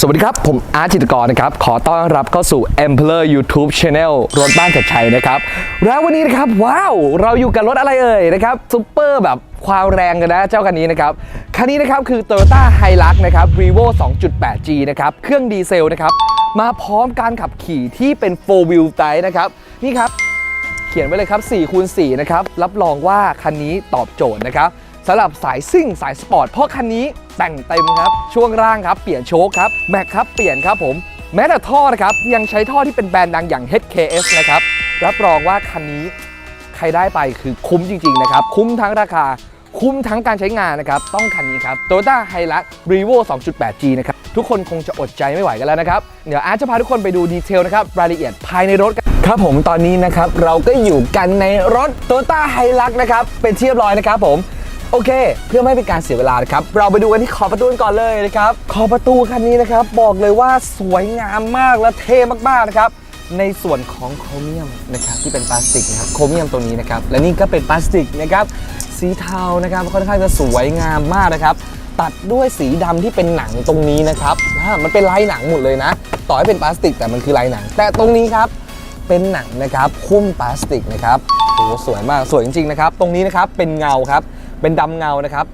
สวัสดีครับ ผมอาร์ตจิตกรนะครับ ขอต้อนรับเข้าสู่ e m p e r o r YouTube Channel รถบ้านจัดชัยนะครับ แล้ววันนี้นะครับ ว้าว เราอยู่กับรถอะไรเอ่ยนะครับซุปเปอร์แบบความแรงกันนะ เจ้าคันนี้นะครับ คันนี้นะครับคือ Toyota Hilux นะครับ Revo 2.8G นะครับ เครื่องดีเซลนะครับ มาพร้อมการขับขี่ที่เป็น 4 wheel drive นะครับ นี่ครับ เขียนไว้เลยครับ4คูณ4นะครับ รับรองว่าคันนี้ตอบโจทย์นะครับสำหรับสายซิ่งสายสปอร์ตเพราะคันนี้ แต่งเต็มครับ ช่วงล่างครับเปลี่ยนโชคครับแม็กครับเปลี่ยนครับผมแม้แต่ท่อนะครับยังใช้ท่อที่เป็นแบรนด์ดังอย่าง HKS นะครับรับรองว่าคันนี้ใครได้ไปคือคุ้มจริงๆนะครับคุ้มทั้งราคาคุ้มทั้งการใช้งานนะครับต้องคันนี้ครับ Toyota Hilux Revo 2.8G นะครับทุกคนคงจะอดใจไม่ไหวกันแล้วนะครับ เดี๋ยวอาร์ตจะพาทุกคนไปดูดีเทลนะครับรายละเอียดภายในรถกันครับผมตอนนี้นะครับเราก็อยู่กันในรถ Toyota Hilux นะครับเป็นที่เรียบร้อยนะครับผม โอเค เพื่อไม่เป็นการเสียเวลานะครับ เราไปดูกันที่ขอบประตูกันก่อนเลยนะครับ ขอบประตูคันนี้นะครับ บอกเลยว่าสวยงามมากและเท่มากๆนะครับ ในส่วนของโครเมียมนะครับที่เป็นพลาสติกนะครับ โครเมียมตรงนี้นะครับ และนี่ก็เป็นพลาสติกนะครับ สีเทานะครับค่อนข้างจะสวยงามมากนะครับ ตัดด้วยสีดำที่เป็นหนังตรงนี้นะครับอ่ามันเป็นลายหนังหมดเลยนะ ต่อให้เป็นพลาสติกแต่มันคือลายหนัง แต่ตรงนี้ครับเป็นหนังนะครับ คุ้มพลาสติกนะครับโอ้สวยมากสวยจริงๆนะครับ ตรงนี้นะครับเป็นเงาครับ เป็นดำเงานะครับ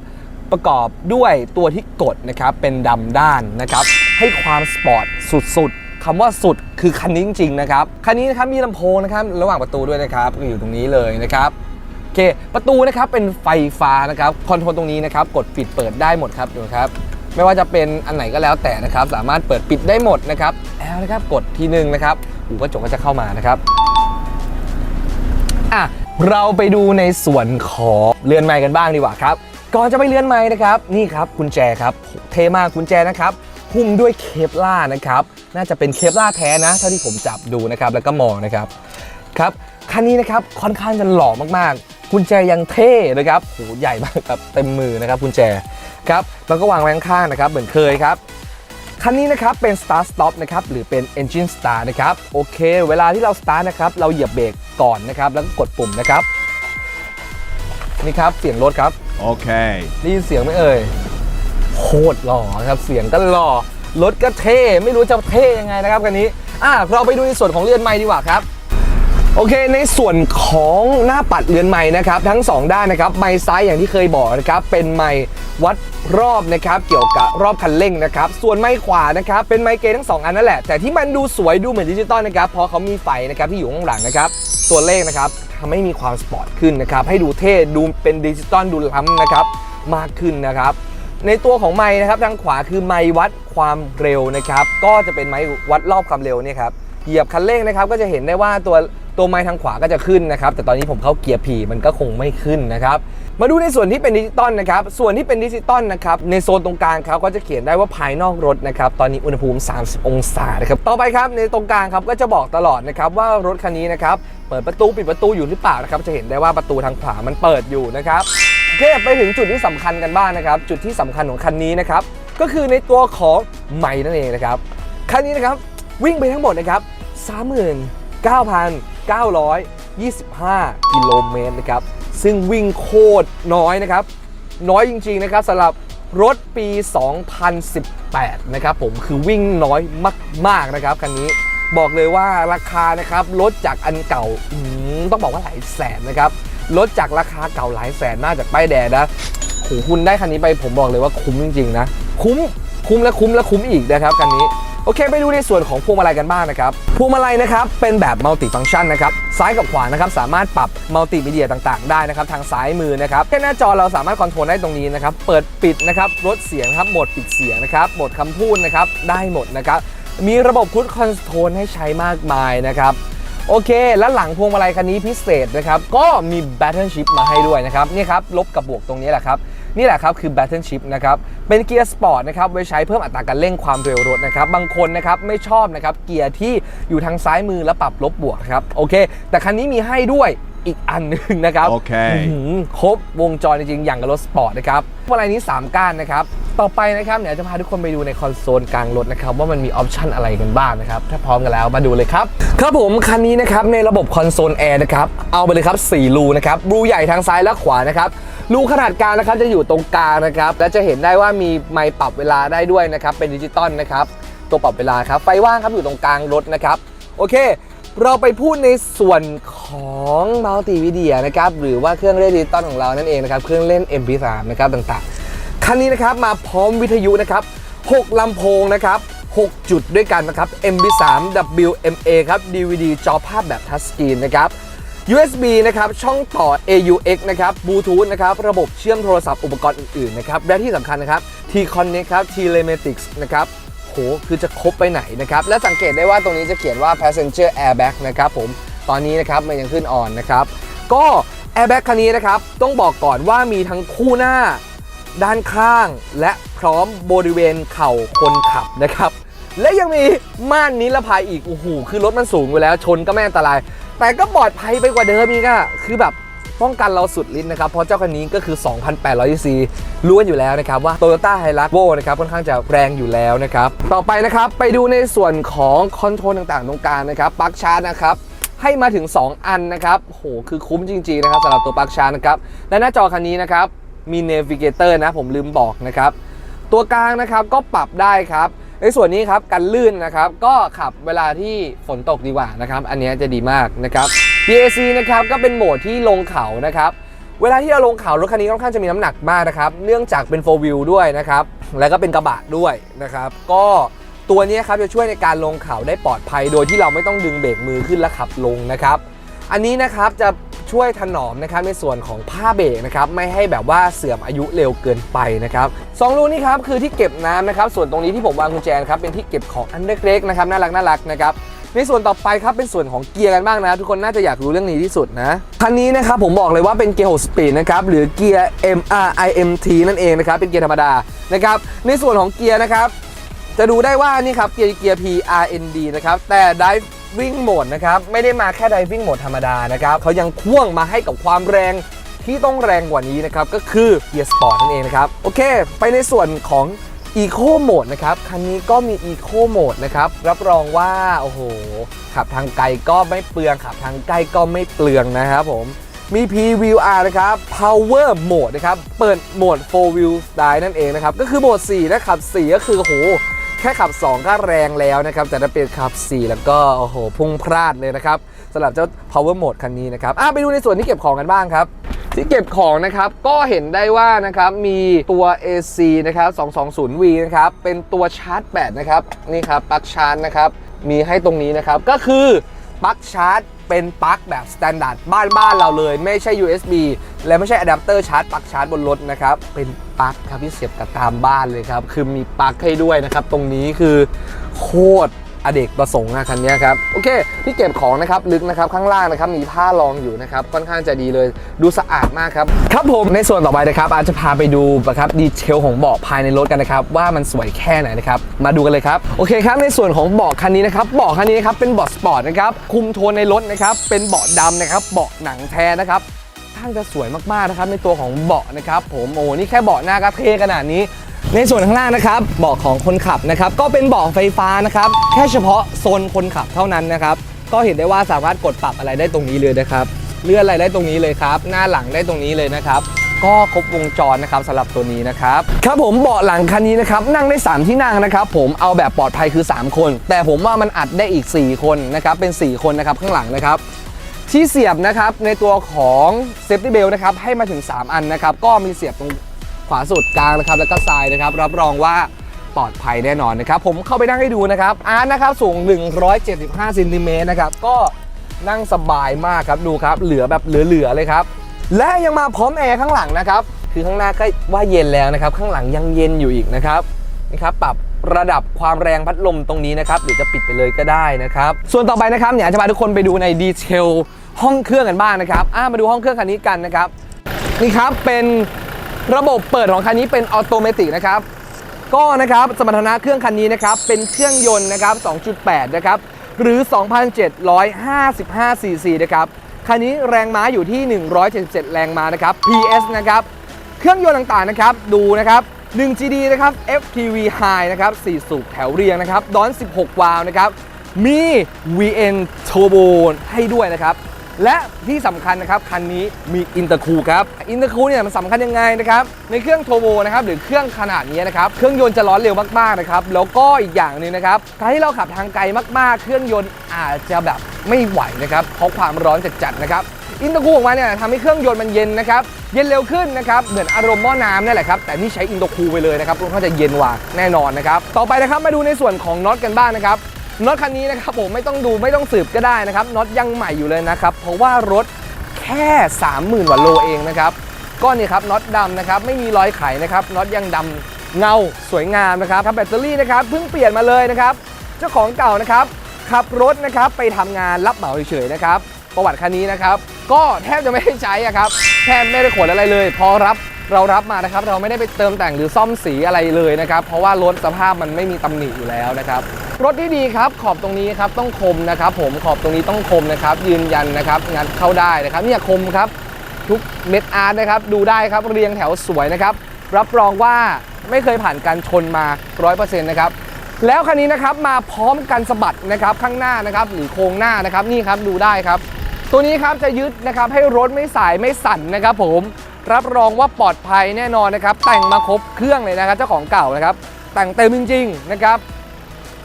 ประกอบด้วยตัวที่กดนะครับเป็นดำด้านนะครับให้ความสปอร์ตสุดๆคำว่าสุดคือคันนี้จริงๆนะครับคันนี้นะครับมีลำโพงนะครับระหว่างประตูด้วยนะครับก็อยู่ตรงนี้เลยนะครับโอเคประตูนะครับเป็นไฟฟ้านะครับคอนโทรลตรงนี้นะครับกดปิดเปิดได้หมดครับดูครับไม่ว่าจะเป็นอันไหนก็แล้วแต่นะครับ สามารถเปิดปิดได้หมดนะครับแล้วนะครับกดทีหนึ่งนะครับหูกระจกก็จะเข้ามานะครับอะ เราไปดูในส่วนของเรือนไม้กันบ้างดีกว่าครับก่อนจะไปเรือนไม้นะครับ นี่ครับกุญแจครับเทมากกุญแจนะครับหุ้มด้วยเคปล่านะครับ น่าจะเป็นเคปล่าแท้นะ เท่าที่ผมจับดูนะครับ แล้วก็มองนะครับครับคันนี้นะครับค่อนข้างจะหล่อมากๆกุญแจยังเท่นะครับโหใหญ่มากแบบเต็มมือนะครับกุญแจครับแล้วก็วางไว้ข้างๆนะครับ เหมือนเคยครับ คันนี้นะครับเป็น start stop นะครับหรือเป็น engine start นะครับโอเค เวลาที่เรา start นะครับเราเหยียบเบรกก่อนนะครับแล้วก็กดปุ่มนะครับนี่ครับเสียงรถครับ Okay. ได้ยินเสียงไหมเอ่ยโคตรหล่อครับเสียงก็หล่อรถก็เท่ไม่รู้จะเท่ยังไงนะครับคันนี้อะเราไปดูในส่วนของเรือนไม้ดีกว่าครับ โอเค ในส่วนของหน้าปัดเรือนไม้นะครับ ทั้ง 2 ด้านนะครับไม้ซ้ายอย่างที่เคยบอกนะครับ เป็นไม้วัดรอบนะครับ เกี่ยวกับรอบคันเร่งนะครับ ส่วนไม้ขวานะครับ เป็นไม้เกยร์ทั้ง 2 อันนั่นแหละ แต่ที่มันดูสวยดูเหมือนดิจิตอลนะครับ เพราะเขามีไฟนะครับที่อยู่ข้างหลังนะครับ ตัวเลขนะครับทำให้มีความสปอร์ตขึ้นนะครับ ให้ดูเท่ ดูเป็นดิจิตอลดูล้ำนะครับ มากขึ้นนะครับ ในตัวของไม้นะครับ ทางขวาคือไม้วัดความเร็วนะครับ ก็จะเป็นไม้วัดรอบความเร็วเนี่ยครับ เหยียบคันเร่งนะครับ ก็จะเห็นได้ว่าตัว ตัวไม้ทางขวาก็จะขึ้นนะครับ แต่ตอนนี้ผมเข้าเกียร์ผีมันก็คงไม่ขึ้นนะครับ มาดูในส่วนที่เป็นดิจิตอลนะครับ ส่วนที่เป็นดิจิตอลนะครับ ในโซนตรงกลางเขาก็จะเขียนได้ว่าภายนอกรถนะครับ ตอนนี้อุณหภูมิ 30 องศานะครับ ต่อไปครับในตรงกลางครับก็จะบอกตลอดนะครับว่ารถคันนี้นะครับเปิดประตูปิดประตูอยู่หรือเปล่านะครับ จะเห็นได้ว่าประตูทางขวามันเปิดอยู่นะครับโอเคไปถึงจุดที่สำคัญกันบ้างนะครับ จุดที่สำคัญของคันนี้นะครับ ก็คือในตัวของไม้นั่นเองนะครับ คันนี้นะครับวิ่งไปทั้งหมดนะครับ 925 กิโลเมตรนะครับ ซึ่งวิ่งโคตรน้อยนะครับ น้อยจริง ๆ นะครับสำหรับรถปี 2018 นะครับผมคือวิ่งน้อยมาก ๆ นะครับคันนี้บอกเลยว่าราคานะครับลดจากอันเก่าต้องบอกว่าหลายแสนนะครับลดจากราคาเก่าหลายแสนมาจากป้ายแดงนะโหคุณได้คันนี้ไปผมบอกเลยว่าคุ้มจริงๆนะ คุ้มคุ้มและคุ้มและคุ้มอีกนะครับคันนี้ โอเค ไปดูในส่วนของพวงมาลัยกันบ้างนะครับ พวงมาลัยนะครับเป็นแบบมัลติฟังชันนะครับ ซ้ายกับขวานะครับสามารถปรับมัลติมีเดียต่างๆ ได้นะครับ ทางซ้ายมือนะครับแค่หน้าจอเราสามารถคอนโทรลได้ตรงนี้นะครับ เปิดปิดนะครับ ลดเสียงครับ โหมดปิดเสียงนะครับ โหมดคำพูดนะครับ ได้หมดนะครับ มีระบบคุดคอนโทรลให้ใช้มากมายนะครับโอเค และหลังพวงมาลัยคันนี้พิเศษนะครับ ก็มี Battle Chip มาให้ด้วยนะครับ นี่ครับ ลบกับบวกตรงนี้แหละครับ นี่แหละครับคือ Battle Chip นะครับเป็นเกียร์สปอร์ตนะครับไว้ใช้เพิ่มอัตราการเร่งความเร็วรถนะครับบางคนนะครับไม่ชอบนะครับเกียร์ที่อยู่ทางซ้ายมือแล้วปรับลบบวกนะครับโอเค แต่คันนี้มีให้ด้วยอีกอันหนึ่งนะครับโอเคอื้อหือครบวงจรจริงๆอย่างกับรถสปอร์ตนะครับพวงมาลัยนี้ 3 ก้านนะครับต่อไปนะครับเดี๋ยวจะพาทุกคนไปดูในคอนโซลกลางรถนะครับว่ามันมีออปชันอะไรกันบ้างนะครับถ้าพร้อมกันแล้วมาดูเลยครับครับผมคันนี้นะครับในระบบคอนโซลแอร์นะครับเอาไปเลยครับ4รูนะครับรูใหญ่ทางซ้ายและขวานะครับ รูขนาดกลางนะครับจะอยู่ตรงกลางนะครับและจะเห็นได้ว่ามีไมค์ปรับเวลาได้ด้วยนะครับเป็นดิจิตอลนะครับตัวปรับเวลาครับไฟว่างครับอยู่ตรงกลางรถนะครับโอเค เราไปพูดในส่วนของมัลติวิเดียนะครับหรือว่าเครื่องเล่นดิจิตอลของเรานั่นเองนะครับเครื่องเล่น MP3 นะครับต่างๆ คันนี้นะครับมาพร้อมวิทยุนะครับ6ลำโพงนะครับ6 จุดด้วยกันนะครับ MP3 WMA ครับ DVD จอภาพแบบทัชสกรีนนะครับ USB นะครับ ช่องต่อ AUX นะครับ Bluetooth นะครับ ระบบเชื่อมโทรศัพท์อุปกรณ์อื่นๆ นะครับ และที่สำคัญนะครับ T-Connect ครับ Telematics นะครับโหคือจะครบไปไหนนะครับ และสังเกตได้ว่าตรงนี้จะเขียนว่า passenger airbag นะครับผม ตอนนี้นะครับมันยังขึ้นออนนะครับ ก็ airbag คันนี้นะครับ ต้องบอกก่อนว่ามีทั้งคู่หน้า ด้านข้าง และพร้อมบริเวณเข่าคนขับนะครับ และยังมีม่านนิรภัยอีกโอ้โหคือรถมันสูงอยู่แล้วชนก็ไม่อันตราย แต่ก็ปลอดภัยไปกว่าเดิมอีกอะคือแบบป้องกันเราสุดลิ้นนะครับ เพราะเจ้าคันนี้ก็คือ 2,800 cc รู้กันอยู่แล้วนะครับ ว่า Toyota Hilux v o นะครับค่อนข้างจะแรงอยู่แล้วนะครับ ต่อไปนะครับ ไปดูในส่วนของคอนโทรลต่างๆ ตรงกลางนะครับปลั๊กชาร์จนะครับให้มาถึง 2 อันนะครับโหคือคุ้มจริง ๆ นะครับสำหรับตัวปลั๊กชาร์จนะครับ และหน้าจอคันนี้นะครับมี Navigator นะผมลืมบอกนะครับ ตัวกลางนะครับก็ปรับได้ครับ ในส่วนนี้ครับกันลื่นนะครับก็ขับเวลาที่ฝนตกดีกว่านะครับ อันนี้จะดีมากนะครับ BAC นะครับก็เป็นโหมดที่ลงเขานะครับเวลาที่เราลงเขารถคันนี้ค่อนข้างจะมีน้ำหนักมากนะครับ เนื่องจากเป็น 4 wheel ด้วยนะครับ แล้วก็เป็นกระบะด้วยนะครับ ก็ตัวนี้ครับจะช่วยในการลงเขาได้ปลอดภัย โดยที่เราไม่ต้องดึงเบรกมือขึ้นและขับลงนะครับ อันนี้นะครับจะ ช่วยถนอมนะครับในส่วนของผ้าเบรกนะครับไม่ให้แบบว่าเสื่อมอายุเร็วเกินไปนะครับสองรูนี่ครับคือที่เก็บน้ำนะครับส่วนตรงนี้ที่ผมวางกุญแจนครับเป็นที่เก็บของอันเล็กๆนะครับน่ารักน่ารักนะครับในส่วนต่อไปครับเป็นส่วนของเกียร์กันบ้างนะ ทุกคนน่าจะอยากรู้เรื่องนี้ที่สุดนะคันนี้นะครับผมบอกเลยว่าเป็นเกียร์6สปีดนะครับหรือเกียร์ MRIMT นั่นเองนะครับเป็นเกียร์ธรรมดานะครับในส่วนของเกียร์นะครับจะดูได้ว่านี่ครับเกียร์เกียร์ PRND นะครับแต่ Driving Mode นะครับ ไม่ได้มาแค่ Driving Mode ธรรมดานะครับเขายังพ่วงมาให้กับความแรงที่ต้องแรงกว่านี้นะครับ ก็คือเกียร์สปอร์ตนั่นเองนะครับ โอเค ไปในส่วนของ Eco Mode นะครับ คันนี้ก็มี Eco Mode นะครับ รับรองว่า โอ้โห ขับทางไกลก็ไม่เปลือง ขับทางใกล้ก็ไม่เปลืองนะครับผมมี PVR นะครับ Power Mode นะครับ เปิดโหมด 4 Wheel Style นั่นเองนะครับ ก็คือโหมด 4 และขับ 4 ก็คือโอ้โห ค่ขับ 2 ก็แรงแล้วนะครับ แต่ถ้าเป็นขับ 4 แล้วก็โอ้โหพุ่งพลาดเลยนะครับสำหรับเจ้า Power Mode คันนี้นะครับอะไปดูในส่วนที่เก็บของกันบ้างครับที่เก็บของนะครับก็เห็นได้ว่านะครับมีตัว AC นะครับ 220V นะครับเป็นตัวชาร์จแบตนะครับนี่ครับปลั๊กชาร์จนะครับมีให้ตรงนี้นะครับก็คือปลั๊กชาร์จ เป็นปลั๊กแบบสแตนดาร์ดบ้านบ้านๆเราเลย ไม่ใช่ USB และไม่ใช่อะแดปเตอร์ชาร์จปลั๊กชาร์จบนรถนะครับ เป็นปลั๊กครับที่เสียบกับตามบ้านเลยครับ คือมีปลั๊กให้ด้วยนะครับ ตรงนี้คือโคตร อเดกประสงค์อะคันนี้ครับโอเคที่เก็บของนะครับลึกนะครับข้างล่างนะครับมีผ้ารองอยู่นะครับค่อนข้างจะดีเลยดูสะอาดมากครับครับผมในส่วนต่อไปนะครับอาจจะพาไปดูนะครับดีเทลของเบาะภายในรถกันนะครับว่ามันสวยแค่ไหนนะครับมาดูกันเลยครับโอเคครับในส่วนของเบาะคันนี้นะครับเบาะคันนี้นะครับเป็นเบาะสปอร์ตนะครับคุมโทนในรถนะครับเป็นเบาะดำนะครับเบาะหนังแท้นะครับค่อนข้างจะสวยมากๆนะครับในตัวของเบาะนะครับผมโอ้นี่แค่เบาะหน้าก็เท่ขนาดนี้ ในส่วนข้างล่างนะครับเบาะของคนขับนะครับก็เป็นเบาะไฟฟ้านะครับแค่เฉพาะโซนคนขับเท่านั้นนะครับก็เห็นได้ว่าสามารถกดปรับอะไรได้ตรงนี้เลยนะครับเลื่อนอะไรได้ตรงนี้เลยครับ หน้าหลังได้ตรงนี้เลยนะครับก็ครบวงจรนะครับสำหรับตัวนี้นะครับครับผมเบาะหลังคันนี้นะครับนั่งได้ 3 ที่นั่งนะครับผมเอาแบบปลอดภัยคือ 3 คน แต่ผมว่ามันอัดได้อีก 4 คนนะครับเป็น 4 คนนะครับข้างหลังนะครับ ที่เสียบนะครับในตัวของ Safety Belt นะครับให้มาถึง 3 อันนะครับก็มีเสียบตรง ขวาสุดกลางนะครับแล้วก็ซ้ายนะครับ รับรองว่าปลอดภัยแน่นอนนะครับ ผมเข้าไปนั่งให้ดูนะครับอาร์ตนะครับสูง 175ซนติเมตรนะครับก็นั่งสบายมากครับดูครับ เหลือแบบเหลือๆเลยครับ และยังมาพร้อมแอร์ข้างหลังนะครับคือข้างหน้าก็ว่าเย็นแล้วนะครับ ข้างหลังยังเย็นอยู่อีกนะครับนะครับปรับระดับความแรงพัดลมตรงนี้นะครับหรือจะปิดไปเลยก็ได้นะครับ ส่วนต่อไปนะครับอยากจะพาทุกคนไปดูในดีเทลห้องเครื่องกันบ้างนะครับอ่ามาดูห้องเครื่องคันนี้กันนะครับนี่ครับเป็น ระบบเปิดของคันนี้เป็นออโตเมติกนะครับ ก็นะครับสมรรถนะเครื่องคันนี้นะครับเป็นเครื่องยนต์นะครับ 2.8 นะครับ หรือ 2,755ซีซีนะครับคันนี้แรงม้าอยู่ที่ 177 แรงม้านะครับ PS นะครับ เครื่องยนต์ต่างๆนะครับดูนะครับ 1 GD นะครับ FTV High นะครับ 4 สูบแถวเรียงนะครับ ดอน 16 วาล์วนะครับ มี VN Turbo ให้ด้วยนะครับ และที่สำคัญนะครับคันนี้มีอินเตอร์คูลครับอินเตอร์คูลเนี่ยมันสำคัญยังไงนะครับในเครื่องโทโบนะครับหรือเครื่องขนาดนี้นะครับเครื่องยนต์จะร้อนเร็วมากๆนะครับแล้วก็อีกอย่างหนึ่งนะครับการที่เราขับทางไกลมากๆ เครื่องยนต์อาจจะแบบไม่ไหวนะครับเพราะความร้อนจัดๆนะครับอินเตอร์คูลออกมาเนี่ยทำให้เครื่องยนต์มันเย็นนะครับเย็นเร็วขึ้นนะครับเหมือนอารมณ์หม้อน้ำนั่นแหละครับแต่นี่ใช้อินเตอร์คูลไปเลยนะครับก็จะเย็นกว่าแน่นอนนะครับต่อไปนะครับมาดูในส่วนของน็อตกันบ้างนะครับ น็อตคันนี้นะครับผมไม่ต้องดูไม่ต้องสืบก็ได้นะครับน็อตยังใหม่อยู่เลยนะครับ เพราะว่ารถแค่ 30,000กว่าโลเองนะครับก็นี่ครับน็อตดำนะครับไม่มีรอยไขนะครับน็อตยังดำเงาสวยงามนะครับแบตเตอรี่นะครับเพิ่งเปลี่ยนมาเลยนะครับเจ้าของเก่านะครับขับรถนะครับไปทำงานรับเหมาเฉยๆนะครับประวัติคันนี้นะครับก็แทบจะไม่ได้ใช้อะครับแทบไม่ได้ขนอะไรเลย พอรับ เรารับมานะครับ เราไม่ได้ไปเติมแต่งหรือซ่อมสีอะไรเลยนะครับ เพราะว่ารถสภาพมันไม่มีตำหนิอยู่แล้วนะครับ รถที่ดีครับ ขอบตรงนี้ครับต้องคมนะครับ ผมขอบตรงนี้ต้องคมนะครับ ยืนยันนะครับงัดเข้าได้นะครับ เนี่ยคมครับทุกเม็ดอาร์ตนะครับ ดูได้ครับเรียงแถวสวยนะครับ รับรองว่าไม่เคยผ่านการชนมา 100%นะครับแล้วคันนี้นะครับมาพร้อมกันสะบัดนะครับข้างหน้านะครับหรือโครงหน้านะครับนี่ครับดูได้ครับ ตัวนี้ครับจะยึดนะครับให้รถไม่สายไม่สั่นนะครับผม รับรองว่าปลอดภัยแน่นอนนะครับ แต่งมาครบเครื่องเลยนะครับเจ้าของเก่านะครับ แต่งเต็มจริง ๆ นะครับ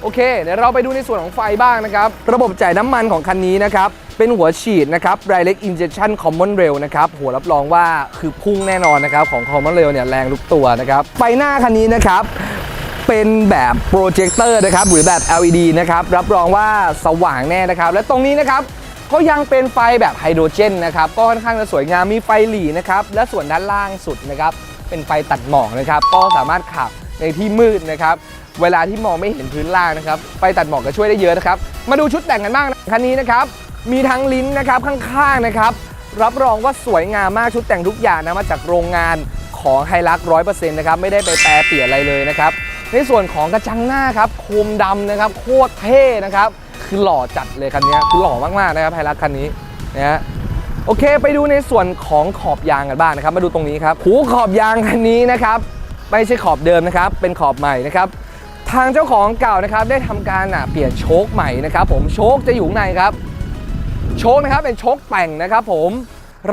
โอเค เดี๋ยวเราไปดูในส่วนของไฟบ้างนะครับ ระบบจ่ายน้ำมันของคันนี้นะครับ เป็นหัวฉีดนะครับ Direct Injection Common Rail นะครับ หัวรับรองว่าคือพุ่งแน่นอนนะครับ ของ Common Rail เนี่ยแรงลุกตัวนะครับ ไฟหน้าคันนี้นะครับเป็นแบบโปรเจคเตอร์นะครับหรือแบบ LED นะครับรับรองว่าสว่างแน่นะครับ และตรงนี้นะครับ ก็ยังเป็นไฟแบบไฮโดรเจนนะครับ ก็ค่อนข้างจะสวยงามมีไฟหลีนะครับ และส่วนด้านล่างสุดนะครับ เป็นไฟตัดหมอกนะครับ ก็สามารถขับในที่มืดนะครับ เวลาที่มองไม่เห็นพื้นล่างนะครับ ไฟตัดหมอกก็ช่วยได้เยอะนะครับ มาดูชุดแต่งกันบ้างคันนี้นะครับ มีทั้งลิ้นนะครับข้างๆนะครับ รับรองว่าสวยงามมากชุดแต่งทุกอย่างนะมาจากโรงงานของไฮรักร้อยเปอร์เซ็นต์นะครับ ไม่ได้ไปแปรเปลี่ยนอะไรเลยนะครับ ในส่วนของกระจังหน้าครับ โคมดำนะครับ โคตรเท่นะครับ คือหล่อจัดเลยคันนี้คือหล่อมากๆนะครับไฮรักคันนี้นะฮะโอเค ไปดูในส่วนของขอบยางกันบ้างนะครับ มาดูตรงนี้ครับหูขอบยางคันนี้นะครับไม่ใช่ขอบเดิมนะครับ เป็นขอบใหม่นะครับ ทางเจ้าของเก่านะครับ ได้ทำการเปลี่ยนโชคใหม่นะครับ ผมโชคจะอยู่ในครับ โชคนะครับเป็นโชคแต่งนะครับ ผม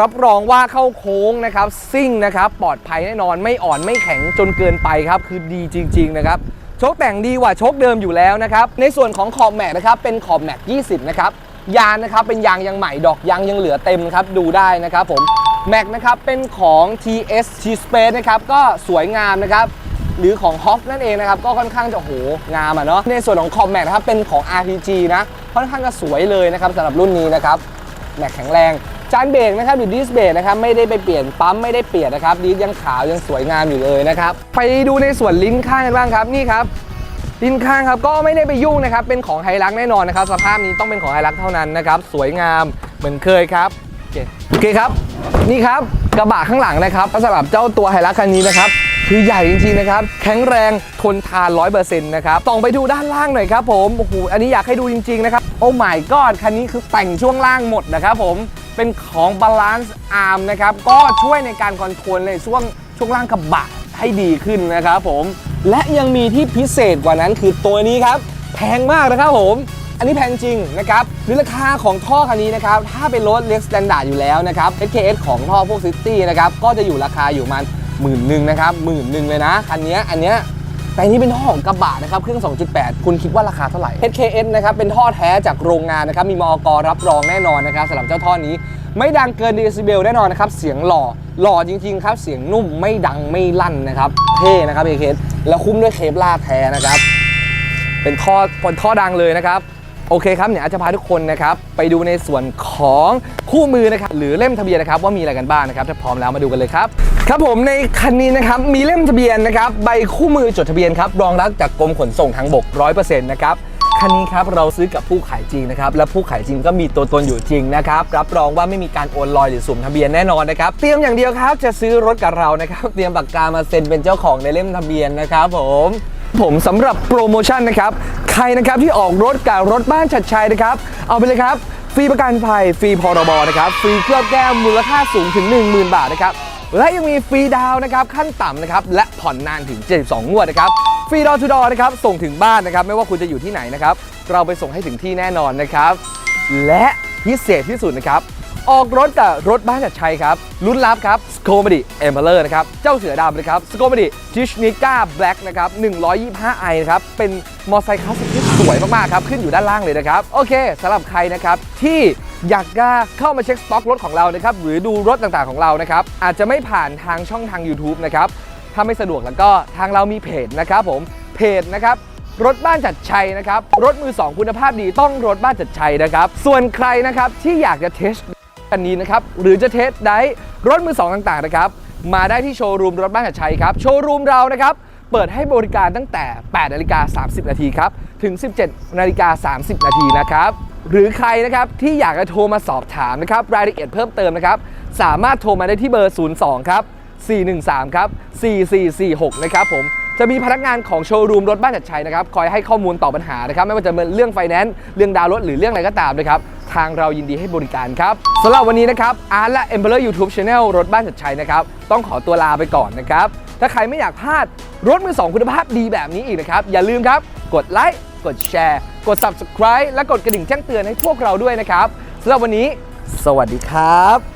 รับรองว่าเข้าโค้งนะครับซิ่งนะครับ ปลอดภัยแน่นอนไม่อ่อนไม่แข็งจนเกินไปครับ คือดีจริง ๆ นะครับ โชคแต่งดีกว่าโชคเดิมอยู่แล้วนะครับในส่วนของขอบแม็กนะครับเป็นขอบแม็ก20 นะครับยางนะครับเป็นยางยังใหม่ดอกยางยังเหลือเต็มครับดูได้นะครับผมแม็กนะครับเป็นของ TS T Space นะครับก็สวยงามนะครับหรือของ h o f นั่นเองนะครับก็ค่อนข้างจะโหงามอะเนาะในส่วนของคอมแม็กนะครับเป็นของ RPG นะค่อนข้างจะสวยเลยนะครับสำหรับรุ่นนี้นะครับแม็กแข็งแรง จานเบรกนะครับหรือดิสเบรกนะครับไม่ได้ไปเปลี่ยนปั๊มไม่ได้เปลี่ยนนะครับดิสยังขาวยังสวยงามอยู่เลยนะครับไปดูในส่วนลิ้นข้างกันบ้างครับนี่ครับลิ้นข้างครับก็ไม่ได้ไปยุ่งนะครับเป็นของไฮรักแน่นอนนะครับสภาพนี้ต้องเป็นของไฮรักเท่านั้นนะครับสวยงามเหมือนเคยครับโอเคคครับ นี่ครับกระบะข้างหลังนะครับสำหรับเจ้าตัวไฮรักคันนี้นะครับคือใหญ่จริงๆนะครับ แข็งแรงทนทาน100%นะครับส่องไปดูด้านล่างหน่อยครับผมโอ้โหอันนี้อยากให้ดูจริงๆนะครับโอ้ my god คันนี้คือแต่งช่วงล่างหมดนะครับผม เป็นของ Balance Arm นะครับ ก็ช่วยในการคอนโทรลในช่วงช่วงล่างกระบะให้ดีขึ้นนะครับผม และยังมีที่พิเศษกว่านั้นคือตัวนี้ครับ แพงมากนะครับผม อันนี้แพงจริงนะครับหรือราคาของท่อคันนี้นะครับ ถ้าเป็นรถเล็กสแตนดาร์ดอยู่แล้วนะครับ SKS ของท่อพวกซิตี้นะครับ ก็จะอยู่ราคาอยู่มันหมื่นหนึ่งนะครับหมื่นหนึ่งเลยนะ คันนี้อันเนี้ย แต่อันนี้เป็นท่อของกระบะนะครับเครื่อง 2.8 คุณคิดว่าราคาเท่าไหร่ HKS นะครับเป็นท่อแท้จากโรงงานนะครับมีมอกรับรองแน่นอนนะครับสำหรับเจ้าท่อนี้ ไม่ดังเกินเดซิเบลแน่นอนนะครับเสียงหล่อหล่อจริงๆครับ เสียงนุ่มไม่ดังไม่ลั่นนะครับเท่นะครับ HKS แล้วคุ้มด้วยเคปลาแท้นะครับเป็นท่อเป็นท่อดังเลยนะครับ โอเคครับเนี่ยอาจจะพาทุกคนนะครับไปดูในส่วนของคู่มือนะครับหรือเล่มทะเบียนนะครับว่ามีอะไรกันบ้างนะครับถ้าพร้อมแล้วมาดูกันเลยครับครับผมในคันนี้นะครับมีเล่มทะเบียนนะครับใบคู่มือจดทะเบียนครับรองรับจากกรมขนส่งทางบก 100%นะครับคันนี้ครับเราซื้อกับผู้ขายจริงนะครับและผู้ขายจริงก็มีตัวตนอยู่จริงนะครับรับรองว่าไม่มีการโอนลอยหรือสุ่มทะเบียนแน่นอนนะครับเตรียมอย่างเดียวครับจะซื้อรถกับเรานะครับเตรียมปากกามาเซ็นเป็นเจ้าของในเล่มทะเบียนนะครับผม ผมสำหรับโปรโมชั่นนะครับ ใครนะครับที่ออกรถกับรถบ้านชัดชัยนะครับ เอาไปเลยครับ ฟรีประกันภัย ฟรีพรบนะครับ ฟรีเคลือบแก้วมูลค่าสูงถึง 10,000 บาทนะครับ และยังมีฟรีดาวน์นะครับขั้นต่ำนะครับ และผ่อนนานถึง 72 งวดนะครับ ฟรีดอทูดอนะครับ ส่งถึงบ้านนะครับ ไม่ว่าคุณจะอยู่ที่ไหนนะครับ เราไปส่งให้ถึงที่แน่นอนนะครับ และพิเศษที่สุดนะครับ ออกรถกับรถบ้านจัดชัยครับลุ้นลับครับสโคมดิเอมเบอร์นะครับเจ้าเสือดำนะครับสโคมดิทิชนิก้าแบล็กนะครับ 125ไอนะครับ เป็นมอเตอร์ไซค์คลาสสิกที่สวยมาก ๆ ครับ ขึ้นอยู่ด้านล่างเลยนะครับ โอเคสำหรับใครนะครับที่อยากจะเข้ามาเช็คสต็อกรถของเรานะครับหรือดูรถต่างๆของเรานะครับอาจจะไม่ผ่านทางช่องทาง YouTube นะครับถ้าไม่สะดวกแล้วก็ทางเรามีเพจนะครับผมเพจนะครับรถบ้านจัดชัยนะครับ รถมือสองคุณภาพดีต้องรถบ้านจัดชัยนะครับ ส่วนใครนะครับที่อยากจะเทส คันนี้นะครับ หรือจะเทสได้รถมือสองต่างๆนะครับ มาได้ที่โชว์รูมรถบ้านหัดชัยครับ โชว์รูมเรานะครับ เปิดให้บริการตั้งแต่ 8นาฬิกา30 นาทีครับ ถึง 17นาฬิกา30 นาทีนะครับ หรือใครนะครับที่อยากจะโทรมาสอบถามนะครับรายละเอียดเพิ่มเติมนะครับ สามารถโทรมาได้ที่เบอร์ 02 ครับ 413 ครับ 4446 นะครับผม จะมีพนักงานของโชว์รูมรถบ้านจัดชัยนะครับคอยให้ข้อมูลตอบปัญหานะครับไม่ว่าจะเป็นเรื่องไฟแนนซ์เรื่องดาวรถหรือเรื่องอะไรก็ตามนะครับทางเรายินดีให้บริการครับสำหรับวันนี้นะครับอาร์ตและ e m p e r o r YouTube Channel รถบ้านจัดชัยนะครับต้องขอตัวลาไปก่อนนะครับถ้าใครไม่อยากพลาดรถมือสองคุณภาพดีแบบนี้อีกนะครับอย่าลืมครับกดไลค์กดแชร์กด Subscribe และกดกระดิ่งแจ้งเตือนให้พวกเราด้วยนะครับสำหรับวันนี้ สวัสดีครับ